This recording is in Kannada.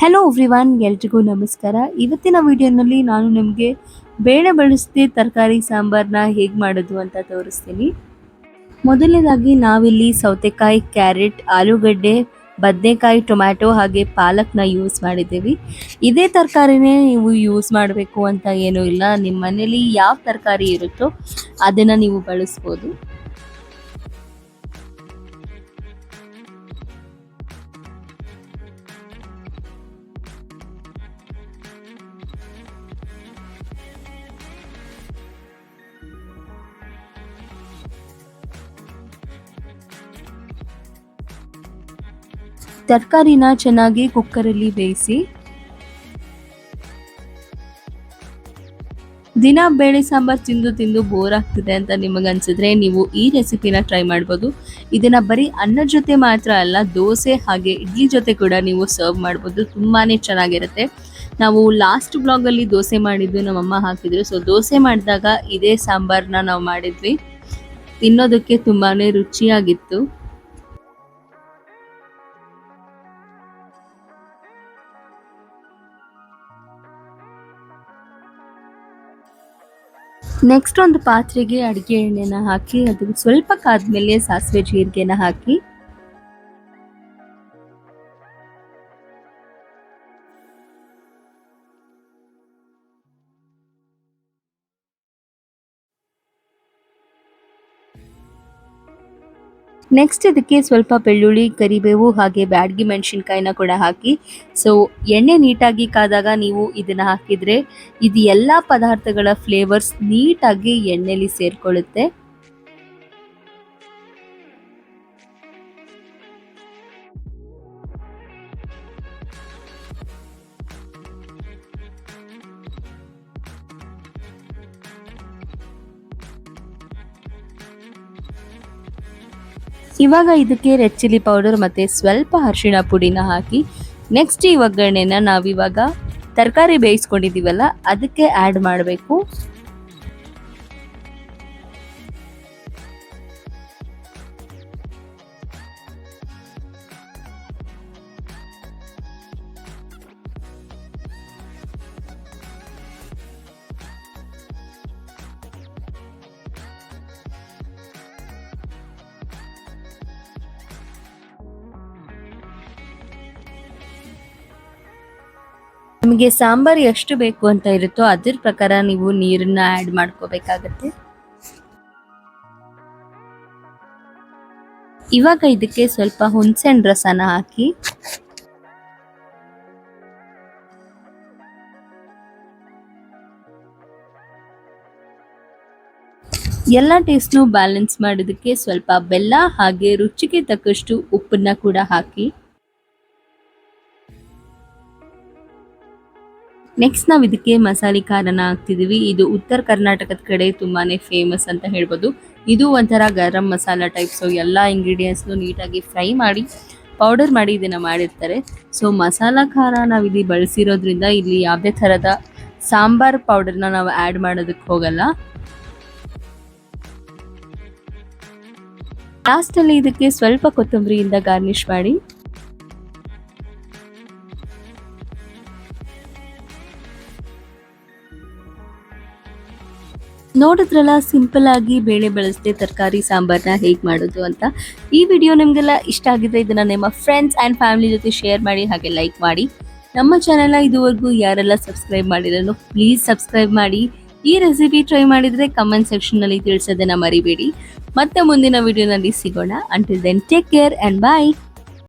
ಹಲೋ ಎವ್ರಿವಾನ್ ಎಲ್ರಿಗೂ ನಮಸ್ಕಾರ. ಇವತ್ತಿನ ವಿಡಿಯೋನಲ್ಲಿ ನಾನು ನಿಮಗೆ ಬೇಳೆ ಬಳಸದೆ ತರಕಾರಿ ಸಾಂಬಾರನ್ನ ಹೇಗೆ ಮಾಡೋದು ಅಂತ ತೋರಿಸ್ತೀನಿ. ಮೊದಲನೇದಾಗಿ ನಾವಿಲ್ಲಿ ಸೌತೆಕಾಯಿ, ಕ್ಯಾರೆಟ್, ಆಲೂಗಡ್ಡೆ, ಬದನೆಕಾಯಿ, ಟೊಮ್ಯಾಟೊ ಹಾಗೆ ಪಾಲಕ್ನ ಯೂಸ್ ಮಾಡಿದ್ದೀವಿ. ಇದೇ ತರಕಾರಿನೇ ನೀವು ಯೂಸ್ ಮಾಡಬೇಕು ಅಂತ ಏನೂ ಇಲ್ಲ. ನಿಮ್ಮ ಮನೇಲಿ ಯಾವ ತರಕಾರಿ ಇರುತ್ತೋ ಅದನ್ನು ನೀವು ಬಳಸ್ಬೋದು. ತರಕಾರಿನ ಚೆನ್ನಾಗಿ ಕುಕ್ಕರಲ್ಲಿ ಬೇಯಿಸಿ, ದಿನ ಬೇಳೆ ಸಾಂಬಾರ್ ತಿಂದು ತಿಂದು ಬೋರ್ ಆಗ್ತಿದೆ ಅಂತ ನಿಮಗೆ ಅನ್ಸಿದ್ರೆ ನೀವು ಈ ರೆಸಿಪಿನ ಟ್ರೈ ಮಾಡ್ಬೋದು. ಇದನ್ನ ಬರೀ ಅನ್ನದ ಜೊತೆ ಮಾತ್ರ ಅಲ್ಲ, ದೋಸೆ ಹಾಗೆ ಇಡ್ಲಿ ಜೊತೆ ಕೂಡ ನೀವು ಸರ್ವ್ ಮಾಡ್ಬೋದು. ತುಂಬಾನೇ ಚೆನ್ನಾಗಿರುತ್ತೆ. ನಾವು ಲಾಸ್ಟ್ ಬ್ಲಾಗಲ್ಲಿ ದೋಸೆ ಮಾಡಿದ್ದು ನಮ್ಮಮ್ಮ ಹಾಕಿದ್ರು. ಸೊ ದೋಸೆ ಮಾಡಿದಾಗ ಇದೇ ಸಾಂಬಾರ್ನ ನಾವು ಮಾಡಿದ್ವಿ. ತಿನ್ನೋದಕ್ಕೆ ತುಂಬಾನೇ ರುಚಿಯಾಗಿತ್ತು. ನೆಕ್ಸ್ಟ್ ಒಂದು ಪಾತ್ರೆಗೆ ಅಡುಗೆ ಎಣ್ಣೆನ ಹಾಕಿ ಅದಕ್ಕೆ ಸ್ವಲ್ಪ ಕಾದ್ಮೇಲೆ ಸಾಸಿವೆ ಜೀರಿಗೆನ ಹಾಕಿ ನೆಕ್ಸ್ಟ್ ಅದಕ್ಕೆ ಸ್ವಲ್ಪ ಬೆಳ್ಳುಳ್ಳಿ, ಕರಿಬೇವು ಹಾಗೆ ಬ್ಯಾಡ್ಗಿ ಮೆಣಸಿನ್ಕಾಯಿನ ಕೂಡ ಹಾಕಿ. ಸೊ ಎಣ್ಣೆ ನೀಟಾಗಿ ಕಾದಾಗ ನೀವು ಇದನ್ನ ಹಾಕಿದ್ರೆ ಇದು ಎಲ್ಲ ಪದಾರ್ಥಗಳ ಫ್ಲೇವರ್ಸ್ ನೀಟಾಗಿ ಎಣ್ಣೆಲಿ ಸೇರ್ಕೊಳ್ಳುತ್ತೆ. ಇವಾಗ ಇದಕ್ಕೆ ರೆಡ್ ಚಿಲ್ಲಿ ಪೌಡರ್ ಮತ್ತು ಸ್ವಲ್ಪ ಅರಿಶಿಣ ಪುಡಿನ ಹಾಕಿ ನೆಕ್ಸ್ಟ್ ಈ ಒಗ್ಗರಣೆನ ನಾವಿವಾಗ ತರಕಾರಿ ಬೇಯಿಸ್ಕೊಂಡಿದ್ದೀವಲ್ಲ, ಅದಕ್ಕೆ ಆ್ಯಡ್ ಮಾಡಬೇಕು. ನಿಮಗೆ ಸಾಂಬಾರ್ ಎಷ್ಟು ಬೇಕು ಅಂತ ಇರುತ್ತೋ ಅದ್ರ ಪ್ರಕಾರ ನೀವು ನೀರನ್ನ ಆ್ಯಡ್ ಮಾಡ್ಕೋಬೇಕಾಗತ್ತೆ. ಇವಾಗ ಇದಕ್ಕೆ ಸ್ವಲ್ಪ ಹುಣಸೆಹಣ್ಣು ರಸನ ಹಾಕಿ. ಎಲ್ಲ ಟೇಸ್ಟ್ನು ಬ್ಯಾಲೆನ್ಸ್ ಮಾಡೋದಕ್ಕೆ ಸ್ವಲ್ಪ ಬೆಲ್ಲ ಹಾಗೆ ರುಚಿಗೆ ತಕ್ಕಷ್ಟು ಉಪ್ಪನ್ನ ಕೂಡ ಹಾಕಿ. ನೆಕ್ಸ್ಟ್ ನಾವು ಇದಕ್ಕೆ ಮಸಾಲೆ ಖಾರನ ಹಾಕ್ತಿದೀವಿ. ಇದು ಉತ್ತರ ಕರ್ನಾಟಕದ ಕಡೆ ತುಂಬಾನೇ ಫೇಮಸ್ ಅಂತ ಹೇಳ್ಬೋದು. ಇದು ಒಂಥರ ಗರಂ ಮಸಾಲ ಟೈಪ್ ಸೊ ಎಲ್ಲ ಇಂಗ್ರೀಡಿಯೆಂಟ್ಸ್ನು ನೀಟಾಗಿ ಫ್ರೈ ಮಾಡಿ ಪೌಡರ್ ಮಾಡಿ ಇದನ್ನು ಮಾಡಿರ್ತಾರೆ. ಸೊ ಮಸಾಲ ಖಾರ ನಾವು ಇಲ್ಲಿ ಬಳಸಿರೋದ್ರಿಂದ ಇಲ್ಲಿ ಯಾವುದೇ ಥರದ ಸಾಂಬಾರ್ ಪೌಡರ್ನ ನಾವು ಆ್ಯಡ್ ಮಾಡೋದಕ್ಕೆ ಹೋಗಲ್ಲ. ಲಾಸ್ಟಲ್ಲಿ ಇದಕ್ಕೆ ಸ್ವಲ್ಪ ಕೊತ್ತಂಬರಿಯಿಂದ ಗಾರ್ನಿಷ್ ಮಾಡಿ. ನೋಡಿದ್ರಲ್ಲ ಸಿಂಪಲ್ ಆಗಿ ಬೇಳೆ ಬಳಸದೆ ತರಕಾರಿ ಸಾಂಬಾರ್ನ ಹೇಗೆ ಮಾಡೋದು ಅಂತ. ಈ ವಿಡಿಯೋ ನಿಮಗೆಲ್ಲ ಇಷ್ಟ ಆಗಿದ್ರೆ ಇದನ್ನ ನಿಮ್ಮ ಫ್ರೆಂಡ್ಸ್ ಆ್ಯಂಡ್ ಫ್ಯಾಮಿಲಿ ಜೊತೆ ಶೇರ್ ಮಾಡಿ, ಹಾಗೆ ಲೈಕ್ ಮಾಡಿ. ನಮ್ಮ ಚಾನೆಲ್ನ ಇದುವರೆಗೂ ಯಾರೆಲ್ಲ ಸಬ್ಸ್ಕ್ರೈಬ್ ಮಾಡಿದ್ರು ಪ್ಲೀಸ್ ಸಬ್ಸ್ಕ್ರೈಬ್ ಮಾಡಿ. ಈ ರೆಸಿಪಿ ಟ್ರೈ ಮಾಡಿದ್ರೆ ಕಮೆಂಟ್ ಸೆಕ್ಷನ್ನಲ್ಲಿ ತಿಳಿಸೋದನ್ನು ಮರಿಬೇಡಿ. ಮತ್ತೆ ಮುಂದಿನ ವಿಡಿಯೋನಲ್ಲಿ ಸಿಗೋಣ. Until then take care and bye